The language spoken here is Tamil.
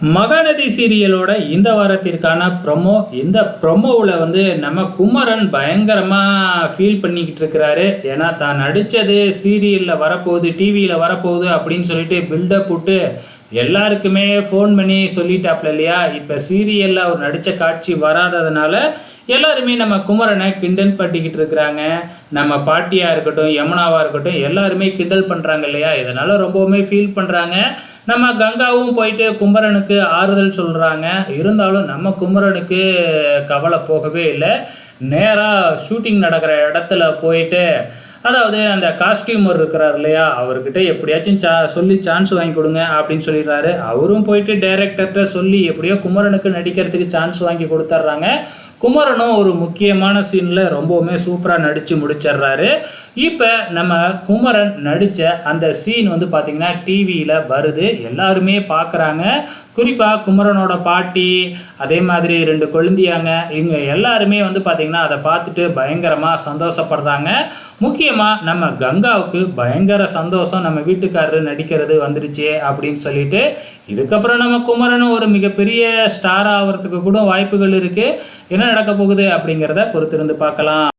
மகாநதி சீரியலோட இந்த வாரத்திற்கான ப்ரொமோ இந்த ப்ரொமோவில் வந்து நம்ம குமரன் பயங்கரமாக ஃபீல் பண்ணிக்கிட்டு இருக்கிறாரு. ஏன்னா தான் நடித்தது சீரியலில் வரப்போகுது டிவியில் வரப்போகுது அப்படின்னு சொல்லிட்டு பில்டப் விட்டு எல்லாருக்குமே ஃபோன் பண்ணி சொல்லிட்டாப்ல இல்லையா? இப்போ சீரியலில் அவர் நடித்த காட்சி வராததுனால எல்லாருமே நம்ம குமரனை கிண்டல் பண்ணிக்கிட்டு இருக்கிறாங்க. நம்ம பாட்டியாக இருக்கட்டும் யமுனாவாக இருக்கட்டும் எல்லாருமே கிண்டல் பண்ணுறாங்க இல்லையா? இதனால் ரொம்பவுமே ஃபீல் பண்ணுறாங்க நம்ம கங்காவும் போயிட்டு குமரனுக்கு ஆறுதல் சொல்கிறாங்க இருந்தாலும் நம்ம குமரனுக்கு கவலை போகவே இல்லை. நேராக ஷூட்டிங் நடக்கிற இடத்துல போயிட்டு அதாவது அந்த காஸ்டியூமர் இருக்கிறார் இல்லையா அவர்கிட்ட எப்படியாச்சும் சா சொல்லி சான்ஸ் வாங்கி கொடுங்க அப்படின்னு சொல்லிடுறாரு. அவரும் போயிட்டு டைரக்டர்கிட்ட சொல்லி எப்படியோ குமரனுக்கு நடிக்கிறதுக்கு சான்ஸ் வாங்கி கொடுத்துட்றாங்க. குமரனும் ஒரு முக்கியமான சீனில் ரொம்பவுமே சூப்பராக நடித்து முடிச்சிடுறாரு. இப்போ நம்ம குமரன் நடித்த அந்த சீன் வந்து பார்த்திங்கன்னா டிவியில் வருது. எல்லாருமே பார்க்குறாங்க குறிப்பாக குமரனோட பாட்டி அதே மாதிரி ரெண்டு கொழுந்தியாங்க இவங்க எல்லாருமே வந்து பார்த்திங்கன்னா அதை பார்த்துட்டு பயங்கரமாக சந்தோஷப்படுறாங்க. முக்கியமாக நம்ம கங்காவுக்கு பயங்கர சந்தோஷம் நம்ம வீட்டுக்காரரு நடிக்கிறது வந்துருச்சு அப்படின்னு சொல்லிட்டு இதுக்கப்புறம் நம்ம குமரனும் ஒரு மிகப்பெரிய ஸ்டார் ஆகிறதுக்கு கூட வாய்ப்புகள் இருக்குது என்ன நடக்க போகுது அப்படிங்கிறத பொறுத்திருந்து பார்க்கலாம்.